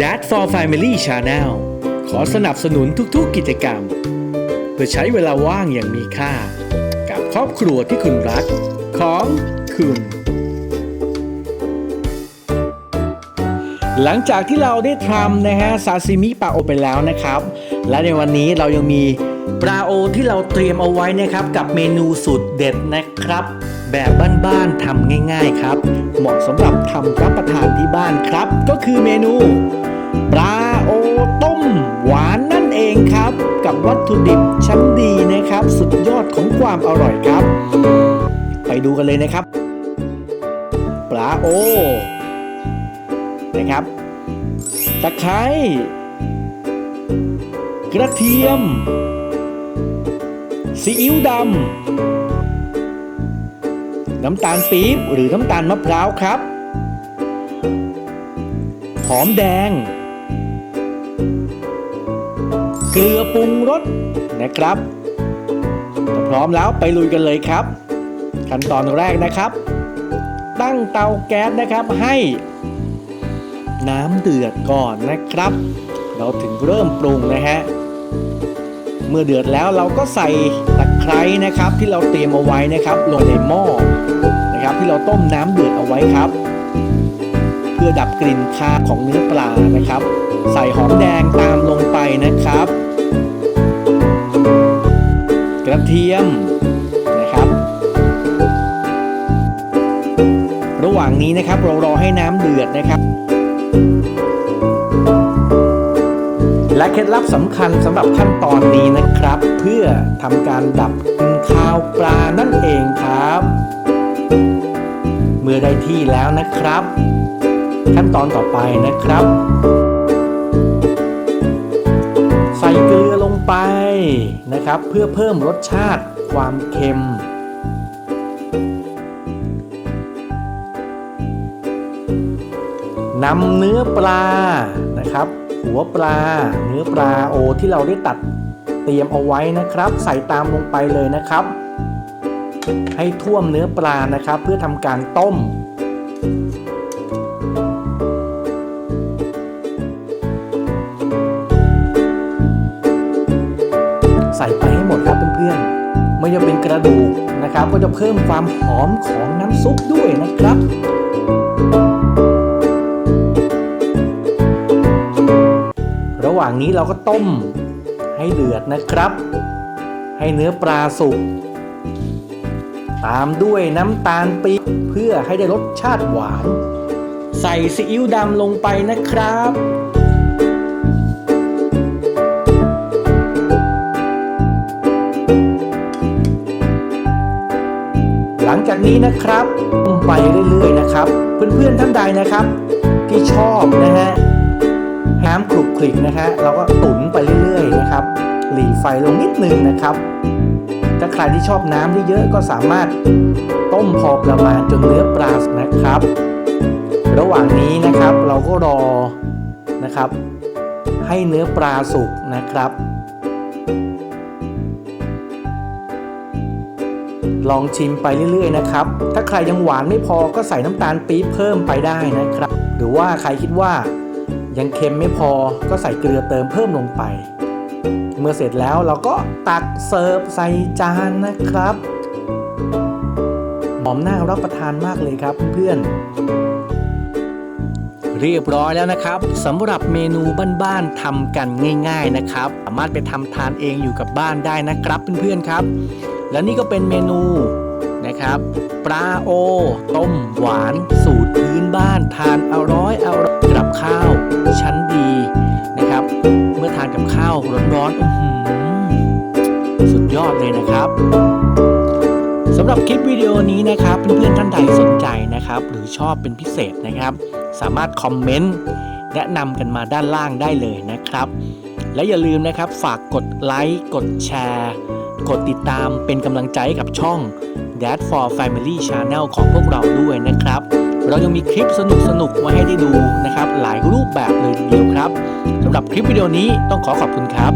Dad for Family Channel ขอสนับสนุนทุกๆกิจกรรม เพื่อใช้เวลาว่างอย่างมีค่า กับครอบครัวที่คุณรัก ของคุณ หลังจากที่เราได้ทำนะฮะซาซิมิปลาโอไปแล้วนะครับ และในวันนี้เรายังมี ปลาโอที่เราเตรียมเอาไว้นะครับ กับเมนูสุดเด็ดนะครับ แบบบ้านๆทำง่าย ๆครับ เหมาะสำหรับทำรับประทานที่บ้านครับ ก็คือเมนูปลาโอต้ม หวานนั่นเองครับ กับวัตถุดิบชั้นดีนะครับ สุดยอดของความอร่อยครับ ไปดูกันเลยนะครับ ปลาโอ นะครับตะไคร้กระเทียม ซีอิ๊วดำน้ำตาลปี๊บหรือน้ำตาลมะพร้าวครับ หอมแดง เกลือปรุงรสนะครับถ้าพร้อมแล้วไปลุยกันเลยครับ ขั้นตอนแรกนะครับ ตั้งเตาแก๊สนะครับให้น้ำเดือดก่อนนะครับ เราถึงเริ่มปรุงนะฮะ เมื่อเดือดแล้วเราก็ใส่ตะไคร้นะครับ ที่เราเตรียมเอาไว้นะครับ ลงในหม้อนะครับ ที่เราต้มน้ำเดือดเอาไว้ครับ เพื่อดับกลิ่นคาวของเนื้อปลานะครับ ใส่หอมแดงตามลงไปนะครับ กระเทียมนะครับ ระหว่างนี้นะครับเรารอให้น้ำเดือดนะครับ และเคล็ดลับสำคัญสำหรับขั้นตอนนี้นะครับ เพื่อทำการดับกลิ่นคาวปลานั่นเองครับ เมื่อได้ที่แล้วนะครับ ขั้นตอนต่อไปนะครับ ใส่เกลือลงไปนะครับ เพื่อเพิ่มรสชาติความเค็มนำเนื้อปลานะครับ หัวปลา เนื้อปลาโอที่เราได้ตัดเตรียมเอาไว้นะครับ ใส่ตามลงไปเลยนะครับ ให้ท่วมเนื้อปลานะครับ เพื่อทำการต้ม ใส่ไปให้หมดครับเพื่อนๆไม่ว่าเป็นกระดูกนะครับ ก็จะเพิ่มความหอมของน้ำซุปด้วยนะครับ ว่างนี้เราก็ต้มให้เดือดนะครับ ให้เนื้อปลาสุก ตามด้วยน้ำตาลปี๊บเพื่อให้ได้รสชาติหวาน ใส่ซีอิ๊วดำลงไปนะครับหลังจากนี้นะครับต้มไปเรื่อยๆนะครับ เพื่อนๆท่านใดนะครับ ที่ชอบนะฮะ กลิกนะฮะเราก็ตุ๋นไปเรื่อยๆนะครับ หลีไฟลงนิดนึงนะครับ ถ้าใครที่ชอบน้ำเยอะก็สามารถต้มพอประมาณจนเนื้อปลานะครับ ระหว่างนี้นะครับเราก็รอนะครับ ให้เนื้อปลาสุกนะครับลองชิมไปเรื่อยๆนะครับ ถ้าใครยังหวานไม่พอก็ใส่น้ำตาลปี๊บเพิ่มไปได้นะครับ หรือว่าใครคิดว่า ยังเค็มไม่พอก็ใส่เกลือเติมเพิ่มลงไป เมื่อเสร็จแล้วเราก็ตักเสิร์ฟใส่จานนะครับหอมน่ารับประทานมากเลยครับเพื่อนเรียบร้อยแล้วนะครับสำหรับเมนูบ้านๆทำกันง่าย ๆนะครับ สามารถไปทำทานเองอยู่กับบ้านได้นะครับเพื่อนๆครับ และนี่ก็เป็นเมนูนะครับปลาโอ ต้มหวานสูตร พื้นบ้านทานอร่อยอร่อยกับข้าวชั้นดีนะครับ เมื่อทานกับข้าวร้อนๆอื้อหือสุดยอดเลยนะครับสำหรับคลิปวิดีโอนี้นะครับเพื่อนๆท่านใดสนใจนะครับ หรือชอบเป็นพิเศษนะครับ สามารถคอมเมนต์แนะนำกันมาด้านล่างได้เลยนะครับ และอย่าลืมนะครับฝากกดไลค์กดแชร์กดติดตามเป็นกำลังใจให้กับช่อง Dad for Family Channel ของพวกเราด้วยนะครับ เรายังมีคลิปสนุกๆมาให้ได้ดูนะครับ หลายรูปแบบเลยทีเดียวครับสำหรับคลิปวิดีโอนี้ต้องขอขอบคุณครับ